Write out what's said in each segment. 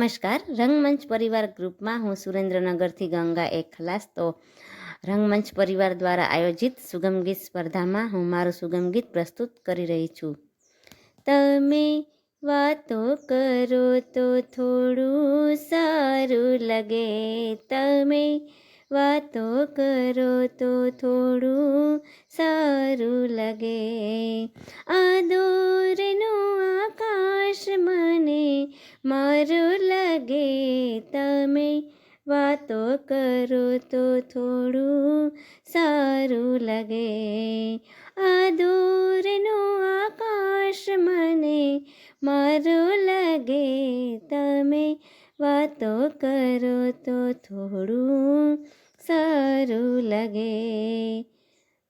નમસ્કાર. રંગમંચ પરિવાર ગ્રુપમાં હું સુરેન્દ્રનગરથી ગંગા એક ખલાસ. તો રંગમંચ પરિવાર દ્વારા આયોજિત સુગમ ગીત સ્પર્ધામાં હું મારું સુગમ ગીત પ્રસ્તુત કરી રહી છું. તમે વાતો કરો તો થોડું સારું લાગે. તમે વાતો કરો તો થોડું સારું લાગે. આ દૂરનું આકાશ મને મારું લાગે તમે વાતો કરો તો થોડું સારું લાગે. આ દૂરનું આકાશ મને મારું લાગે તમે વાતો કરો તો થોડું સારું લાગે.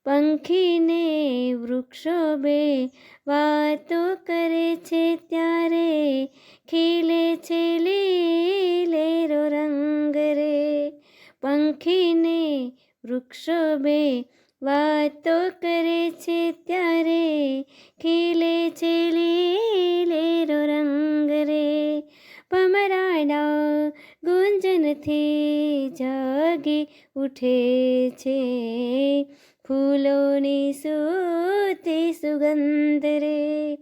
પંખીને વૃક્ષો બે વાતો કરે છે ત્યારે ખીલે છે પંખીને વૃક્ષો બે વાતો કરે છે ત્યારે ખીલે છે લીલેરો રંગ રે. પમરાડા ગુંજનથી જાગી ઉઠે છે, ફૂલોની સૂતી સુગંધ રે.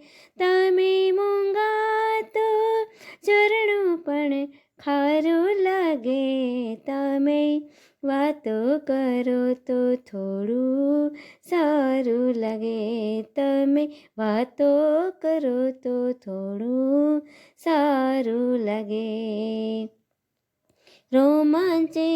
તમે વાતો કરો તો થોડું સારું લાગે. તમે વાતો કરો તો થોડું સારું લાગે. રોમાંચે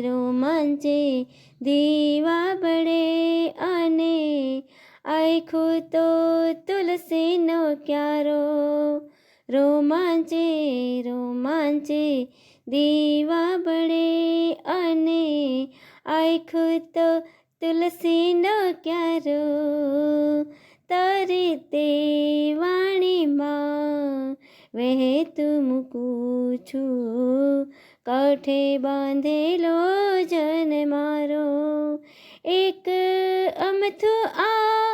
રોમાંચે દીવા બળે અને આખું તો તુલસીનો ક્યારો. રોમાંચે રોમાંચે દીવા બળે અને આખું તો તુલસીનો ક્યારો. તારી તે વાણીમાં વહેતું મૂકું છું. કાંઠે બાંધેલો જન મારો. એક અમથું આ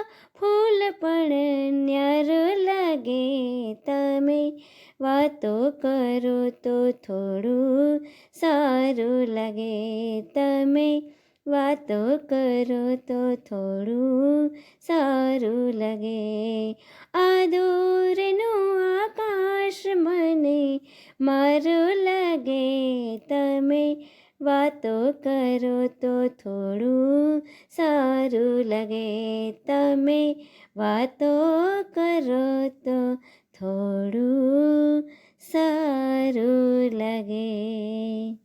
કરો તો થોડું સારું લાગે. તમે વાતો કરો તો થોડું સારું લાગે. આ દૂરનું આકાશ મને મારું લાગે. તમે વાતો કરો તો થોડું સારું લાગે. તમે વાતો કરો તો થોડું સારું ખરું લગે.